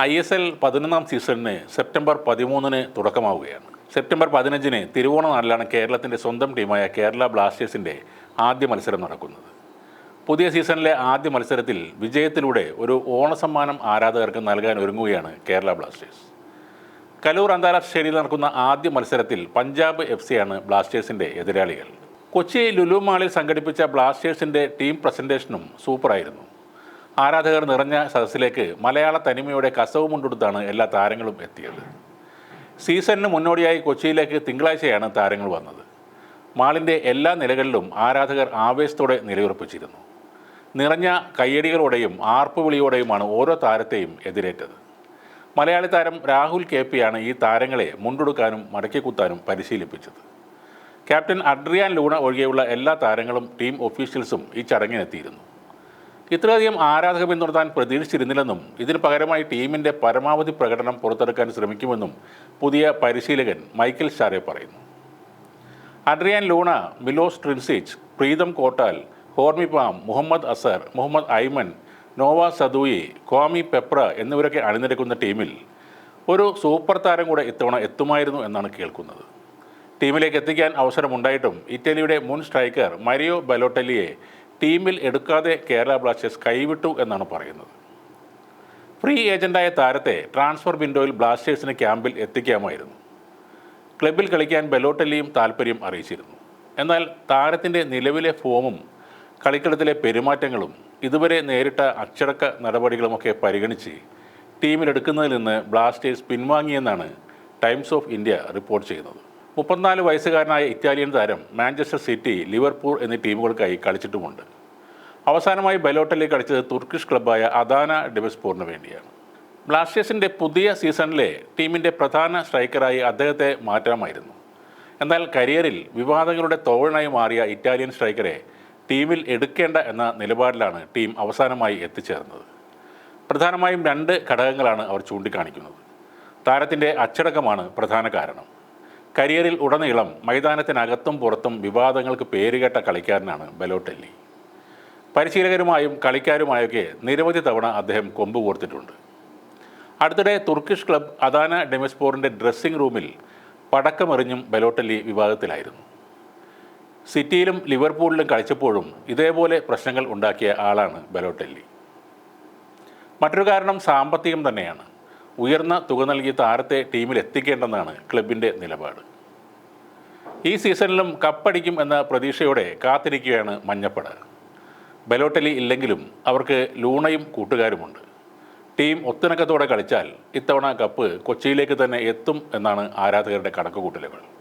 I S L പതിനൊന്നാം സീസണിന് September പതിമൂന്നിന് തുടക്കമാവുകയാണ്. September പതിനഞ്ചിന് തിരുവോണ നാളിലാണ് കേരളത്തിന്റെ സ്വന്തം ടീമായ കേരള ബ്ലാസ്റ്റേഴ്സിന്റെ ആദ്യ മത്സരം നടക്കുന്നത്. പുതിയ സീസണിലെ ആദ്യ മത്സരത്തിൽ വിജയത്തിലൂടെ ഒരു ഓണസമ്മാനം ആരാധകർക്ക് നൽകാൻ ഒരുങ്ങുകയാണ് കേരള ബ്ലാസ്റ്റേഴ്സ്. കലൂർ അന്താരാഷ്ട്ര സ്റ്റേഡിയത്തിൽ നടക്കുന്ന ആദ്യ മത്സരത്തിൽ പഞ്ചാബ് എഫ് സിയാണ് ബ്ലാസ്റ്റേഴ്സിന്റെ എതിരാളികൾ. കൊച്ചി ലുലു മാളിൽ സംഘടിപ്പിച്ച ബ്ലാസ്റ്റേഴ്സിന്റെ ടീം പ്രസന്റേഷനും സൂപ്പറായിരുന്നു. ആരാധകർ നിറഞ്ഞ സദസ്സിലേക്ക് മലയാള തനിമയുടെ കസവ് മുണ്ടെടുത്താണ് എല്ലാ താരങ്ങളും എത്തിയത്. സീസണിന് മുന്നോടിയായി കൊച്ചിയിലേക്ക് തിങ്കളാഴ്ചയാണ് താരങ്ങൾ വന്നത്. മാളിന്റെ എല്ലാ നിലകളിലും ആരാധകർ ആവേശത്തോടെ നിലയുറപ്പിച്ചിരുന്നു. നിറഞ്ഞ കയ്യടികളോടെയും ആർപ്പുവിളിയോടെയുമാണ് ഓരോ താരത്തെയും എതിരേറ്റത്. മലയാളി താരം രാഹുൽ കെ പിയാണ് ഈ താരങ്ങളെ മുണ്ടെടുക്കാനും മടക്കിക്കുത്താനും പരിശീലിപ്പിച്ചത്. ക്യാപ്റ്റൻ അഡ്രിയാൻ ലൂണ ഒഴികെയുള്ള എല്ലാ താരങ്ങളും ടീം ഒഫീഷ്യൽസും ഈ ചടങ്ങിനെത്തിയിരുന്നു. ഇത്രയധികം ആരാധക പിന്തുണ താൻ പ്രതീക്ഷിച്ചിരുന്നില്ലെന്നും ഇതിന് പകരമായി ടീമിന്റെ പരമാവധി പ്രകടനം പുറത്തെടുക്കാൻ ശ്രമിക്കുമെന്നും പുതിയ പരിശീലകൻ മൈക്കൽ ഷാരെ പറയുന്നു. Adrian Luna Milos Drincic Pritam Kotal Hormipam Mohammed Azhar Mohammed Aimen Noah Sadaoui Kwame Peprah എന്നിവരൊക്കെ അണിനിരക്കുന്ന ടീമിൽ ഒരു സൂപ്പർ താരം കൂടെ ഇത്തവണ എത്തുമായിരുന്നു എന്നാണ് കേൾക്കുന്നത്. ടീമിലേക്ക് എത്തിക്കാൻ അവസരമുണ്ടായിട്ടും ഇറ്റലിയുടെ മുൻ സ്ട്രൈക്കർ മരിയോ ബലോട്ടലിയെ ടീമിൽ എടുക്കാതെ കേരള ബ്ലാസ്റ്റേഴ്സ് കൈവിട്ടു എന്നാണ് പറയുന്നത്. ഫ്രീ ഏജന്റായ താരത്തെ ട്രാൻസ്ഫർ വിൻഡോയിൽ ബ്ലാസ്റ്റേഴ്സിന് ക്യാമ്പിൽ എത്തിക്കാമായിരുന്നു. ക്ലബിൽ കളിക്കാൻ ബെലോട്ടലിയും താൽപ്പര്യം അറിയിച്ചിരുന്നു. എന്നാൽ താരത്തിന്റെ നിലവിലെ ഫോമും കളിക്കളത്തിലെ പെരുമാറ്റങ്ങളും ഇതുവരെ നേരിട്ട അച്ചടക്ക നടപടികളുമൊക്കെ പരിഗണിച്ച് ടീമിലെടുക്കുന്നതിൽ നിന്ന് ബ്ലാസ്റ്റേഴ്സ് പിൻവാങ്ങിയെന്നാണ് ടൈംസ് ഓഫ് ഇന്ത്യ റിപ്പോർട്ട് ചെയ്യുന്നത്. മുപ്പത്തിനാല് വയസ്സുകാരനായ ഇറ്റാലിയൻ താരം മാഞ്ചസ്റ്റർ സിറ്റി ലിവർപൂൾ എന്നീ ടീമുകൾക്കായി കളിച്ചിട്ടുമുണ്ട്. അവസാനമായി ബലോട്ടലിൽ കളിച്ചത് തുർക്കിഷ് ക്ലബ്ബായ അദാന ഡെബസ്പൂറിന് വേണ്ടിയാണ്. ബ്ലാസ്റ്റേഴ്സിന്റെ പുതിയ സീസണിലെ ടീമിന്റെ പ്രധാന സ്ട്രൈക്കറായി അദ്ദേഹത്തെ മാറ്റാമായിരുന്നു. എന്നാൽ കരിയറിൽ വിവാദങ്ങളുടെ തോഴനായി മാറിയ ഇറ്റാലിയൻ സ്ട്രൈക്കറെ ടീമിൽ എടുക്കേണ്ട എന്ന നിലപാടിലാണ് ടീം അവസാനമായി എത്തിച്ചേർന്നത്. പ്രധാനമായും രണ്ട് ഘടകങ്ങളാണ് അവർ ചൂണ്ടിക്കാണിക്കുന്നത്. താരത്തിന്റെ അച്ചടക്കമാണ് പ്രധാന കാരണം. കരിയറിൽ ഉടനീളം മൈതാനത്തിനകത്തും പുറത്തും വിവാദങ്ങൾക്ക് പേരുകേട്ട കളിക്കാരനാണ് ബലോട്ടെല്ലി. പരിശീലകരുമായും കളിക്കാരുമായൊക്കെ നിരവധി തവണ അദ്ദേഹം കൊമ്പ് കോർത്തിട്ടുണ്ട്. അടുത്തിടെ തുർക്കിഷ് ക്ലബ് അദാന ഡെമസ്പോറിന്റെ ഡ്രസ്സിംഗ് റൂമിൽ പടക്കമെറിഞ്ഞും ബലോട്ടല്ലി വിവാദത്തിലായിരുന്നു. സിറ്റിയിലും ലിവർപൂളിലും കളിച്ചപ്പോഴും ഇതേപോലെ പ്രശ്നങ്ങൾ ഉണ്ടാക്കിയ ആളാണ് ബലോട്ടല്ലി. മറ്റൊരു കാരണം സാമ്പത്തികം തന്നെയാണ്. ഉയർന്ന തുക നൽകി താരത്തെ ടീമിൽ എത്തിക്കേണ്ടെന്നാണ് ക്ലബിന്റെ നിലപാട്. ഈ സീസണിലും കപ്പടിക്കും എന്ന പ്രതീക്ഷയോടെ കാത്തിരിക്കുകയാണ് മഞ്ഞപ്പട. ബലോട്ടലി ഇല്ലെങ്കിലും അവർക്ക് ലൂണയും കൂട്ടുകാരുമുണ്ട്. ടീം ഒത്തിണക്കത്തോടെ കളിച്ചാൽ ഇത്തവണ കപ്പ് കൊച്ചിയിലേക്ക് തന്നെ എത്തും എന്നാണ് ആരാധകരുടെ കണക്കുകൂട്ടലുകൾ.